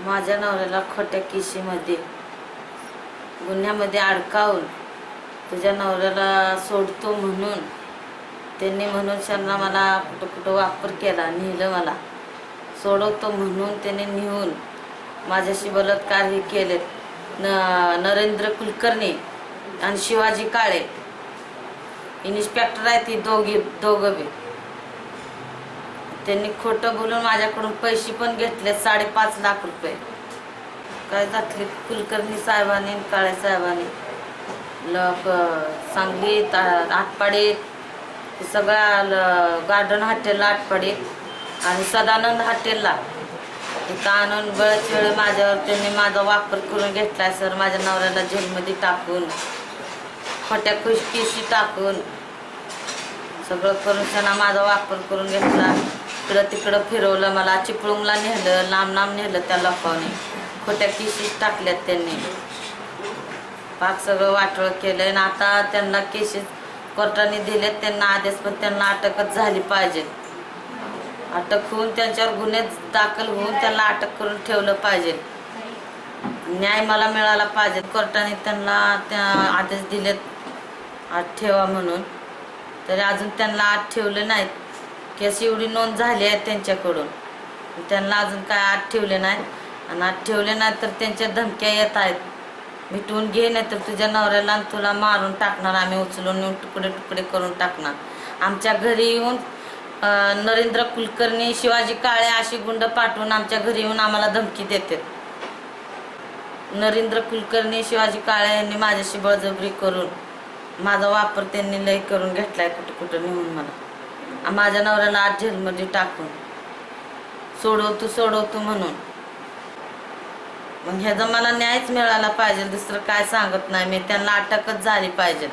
माझ्या नवऱ्याला खोट्या किशीमध्ये गुन्ह्यामध्ये अडकावून तुझ्या नवऱ्याला सोडतो म्हणून त्यांनी म्हणून त्यांना मला कुठं कुठं वापर केला नेलं मला. सोडवतो म्हणून त्याने नेऊन माझ्याशी बलात्कार हे केलेत न नरेंद्र कुलकर्णी आणि शिवाजी काळे. इन्स्पेक्टर आहे ती दोघी दोघं बी. त्यांनी खोटं बोलून माझ्याकडून पैसे पण घेतले साडेपाच लाख रुपये. काय घातले कुलकर्णी साहेबांनी काळे साहेबांनी. लोक सांगली आटपाडे सगळ्या ल- गार्डन हॉटेलला आटपाडे आणि सदानंद हॉटेलला. इथं आणून बरेच वेळ माझ्यावर त्यांनी माझा वापर करून घेतलाय सर माझ्या नवऱ्याला जेलमध्ये टाकून. खोट्या खुशकीशी टाकून. सगळं करून त्यांना माझा वापर करून घेतला. इकडं तिकडं फिरवलं मला चिपळूणला नेलं लांब लांब नेलं त्या लोकांनी खोट्या केशीस टाकल्यात त्यांनी. पाक सगळं वाटोळ केलं आणि आता त्यांना केसेस कोर्टाने दिलेत त्यांना आदेश पण त्यांना अटकच झाली पाहिजे. अटक होऊन त्यांच्यावर गुन्हे दाखल होऊन त्यांना अटक करून ठेवलं पाहिजे. न्याय मला मिळाला पाहिजे. कोर्टाने त्यांना त्या आदेश दिलेत आत ठेवा म्हणून. तरी अजून त्यांना आत ठेवले नाहीत. केस एवढी नोंद झाली आहे त्यांच्याकडून. त्यांना अजून काय आत ठेवले नाहीत आणि आत ठेवले नाही तर त्यांच्या धमक्या येत आहेत. मिटवून घे नाही तर तुझ्या नवऱ्याला आणि तुला मारून टाकणार. आम्ही उचलून येऊन तुकडे तुकडे करून टाकणार. आमच्या घरी येऊन नरेंद्र कुलकर्णी शिवाजी काळे अशी गुंड पाठवून आमच्या घरी येऊन आम्हाला धमकी देतात. नरेंद्र कुलकर्णी शिवाजी काळे यांनी माझ्याशी बळजबरी करून माझा वापर त्यांनी लय करून घेतलाय कुठं कुठं नेऊन मला. माझ्या नवऱ्याला आठ जेलमध्ये म्हणजे टाकून. सोडवतो सोडवतो म्हणून. मग ह्याचा मला न्यायच मिळाला पाहिजे दुसरं काय सांगत नाही मी. त्यांना अटकच झाली पाहिजे.